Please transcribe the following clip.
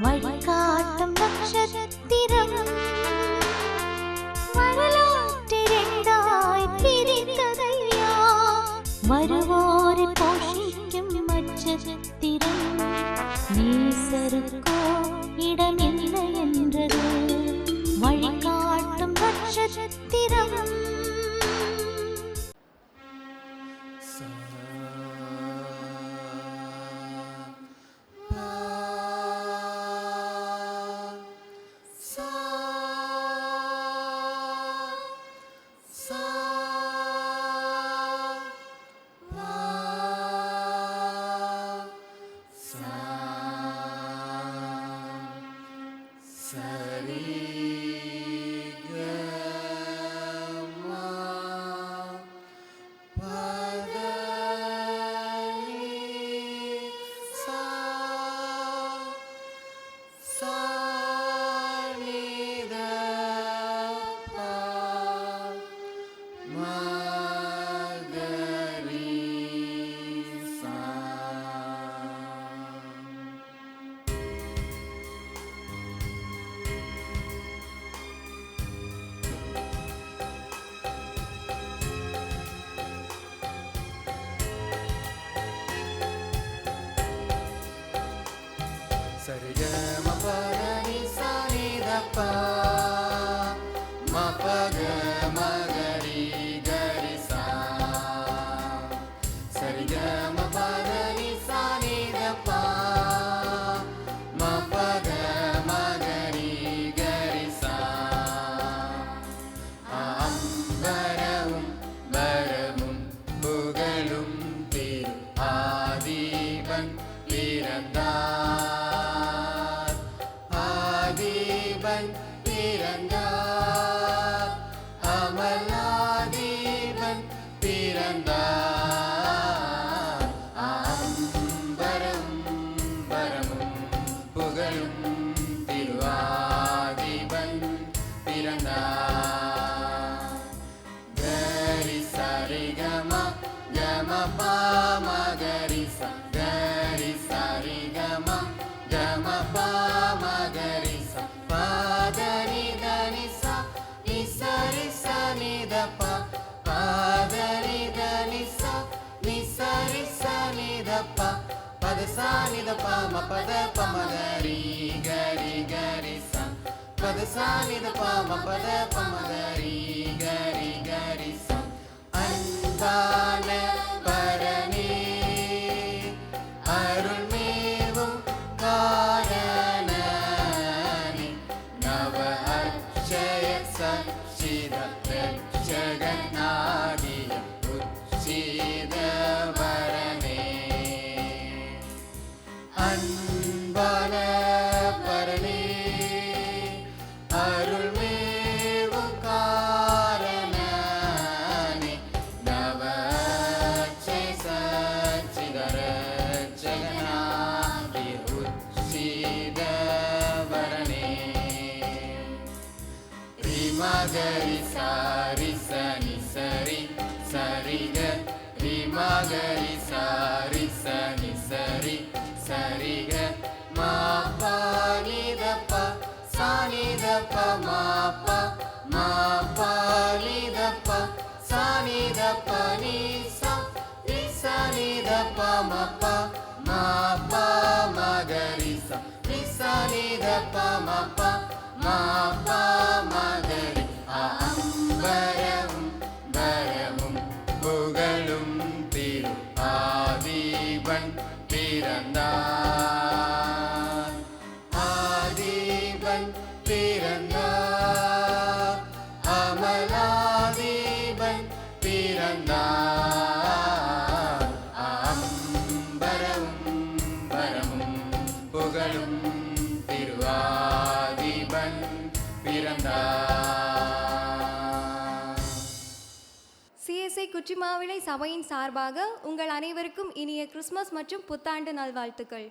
വഴികാട്ടം നക്ഷത്രം വരലാറ്റിരണ്ടായി പിരിത്തതയ്യാ വരുവോരെ പോഷിക്കും നക്ഷത്രം നീസരുക്കോ ഇടമില്ല എന്നത് വഴികാട്ടും നക്ഷത്രം ஆதீபன் பிறந்தார் நி த ப பத ச நி த ப ம பத ப ம கரி கரி கரி ச. பத ச நி த ப ம பத ப ம கரி கரி கரி ச. அன்பான பரணி அருள்மேவும் காரணனி நவ அட்சய சச்சித அன்பான பரணி அருள்மேவும் காரணனி நவ சச்சிதர ஜகநாதிய உச்சித வரனே ரிமகரி சாரி சனி சரி சானிதப்ப நீச நிசனிதப்ப மப்ப மாப்பா மகரி சிஎஸ்ஐ குச்சிமாவிளை சபையின் சார்பாக உங்கள் அனைவருக்கும் இனிய கிறிஸ்மஸ் மற்றும் புத்தாண்டு நல்வாழ்த்துக்கள்.